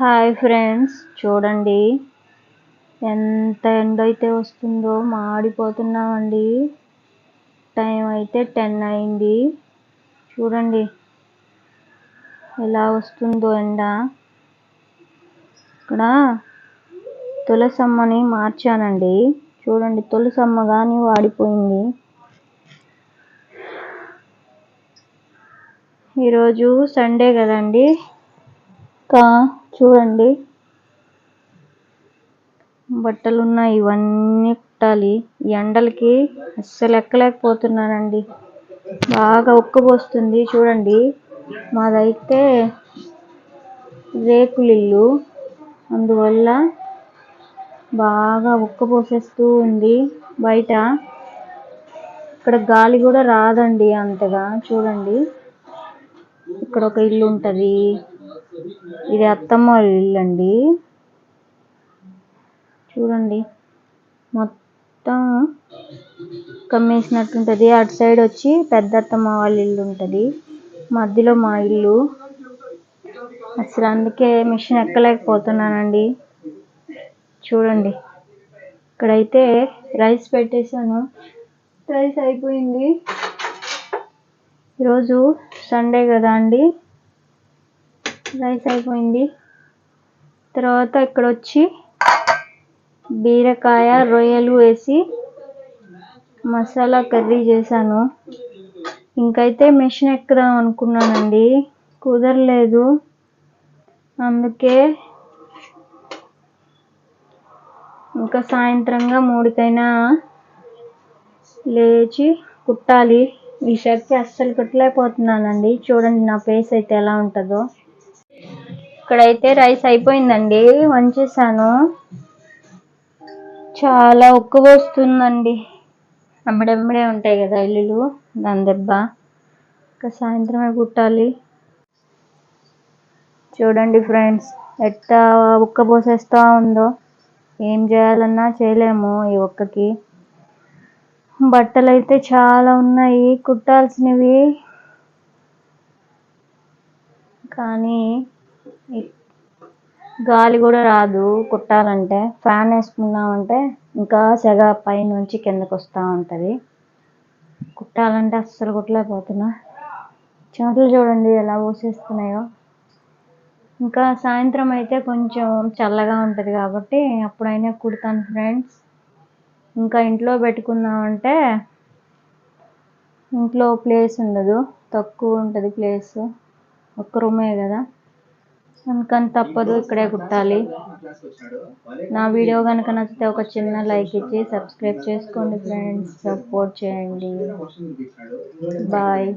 Hi friends చూడండి. ఎంత ఎండ అయితే వస్తుందో మాడిపోతున్నామండి. టైం అయితే టెన్ అయింది. చూడండి. ఎలా వస్తుందో ఎండ. ఇక్కడ తులసమ్మని మార్చానండి. చూడండి తులసమ్మ కానీ వాడిపోయింది. ఈరోజు సండే కదండి. ఇంకా చూడండి. బట్టలు ఉన్నాయి ఇవన్నీ కుట్టాలి. ఈ ఎండలకి అస్సలు ఎక్కలేకపోతున్నానండి. బాగా ఉక్కబోస్తుంది చూడండి. మాదైతే రేకులిల్లు అందువల్ల బాగా ఉక్కబోసేస్తూ ఉంది. బయట ఇక్కడ గాలి కూడా రాదండి అంతగా చూడండి. ఇక్కడ ఒక ఇల్లు ఉంటుంది ఇది అత్తమ్మ వాళ్ళ ఇల్లు అండి. చూడండి. మొత్తం కమ్మేసినట్టుంటుంది. అటు సైడ్ వచ్చి పెద్ద అత్తమ్మ వాళ్ళ ఇల్లు ఉంటుంది. మధ్యలో మా ఇల్లు. అసలు అందుకే మిషన్ ఎక్కలేకపోతున్నానండి. చూడండి. ఇక్కడైతే రైస్ పెట్టేశాను. రైస్ అయిపోయింది. ఈరోజు సండే కదా అండి. రైస్ అయిపోయింది. తర్వాత ఇక్కడ వచ్చి బీరకాయ రొయ్యలు వేసి మసాలా కర్రీ చేశాను. ఇంకైతే మిషన్ ఎక్కుదాం అనుకున్నానండి. కుదరలేదు. అందుకే ఇంకా సాయంత్రంగా మూడుకైనా లేచి కుట్టాలి. ఈ షర్ట్కి అస్సలు కుట్టలేకపోతున్నానండి. చూడండి నా ఫేస్ అయితే ఎలా ఉంటుందో. ఇక్కడైతే రైస్ అయిపోయిందండి. వంచేసాను చాలా ఉక్కు పోస్తుందండి అమ్మడెమ్మడే ఉంటాయి కదా ఇల్లులు దాని దెబ్బ. ఇంకా సాయంత్రమే కుట్టాలి. చూడండి ఫ్రెండ్స్ ఎట్టా ఉక్క పోసేస్తూ ఉందో. ఏం చేయాలన్నా చేయలేము ఈ ఒక్కకి. బట్టలు అయితే చాలా ఉన్నాయి కుట్టాల్సినవి. కానీ గాలి కూడా రాదు కుట్టాలంటే. ఫ్యాన్ వేసుకున్నామంటే ఇంకా సెగ పైనుంచి కిందకు వస్తూ ఉంటుంది. కుట్టాలంటే అస్సలు కుట్టలేకపోతున్నా. చెమటలు చూడండి ఎలా పోసేస్తున్నాయో ఇంకా సాయంత్రం అయితే కొంచెం చల్లగా ఉంటుంది కాబట్టి అప్పుడైనా కుడతాను ఫ్రెండ్స్. ఇంకా ఇంట్లో పెట్టుకుందామంటే ఇంట్లో ప్లేస్ ఉండదు. తక్కువ ఉంటుంది ప్లేస్. ఒక్క రూమే కదా. అందుకని తప్పదు ఇక్కడే కుట్టాలి. నా వీడియో కనుక నచ్చితే ఒక చిన్న లైక్ ఇచ్చి సబ్స్క్రైబ్ చేసుకోండి ఫ్రెండ్స్. సపోర్ట్ చేయండి. బాయ్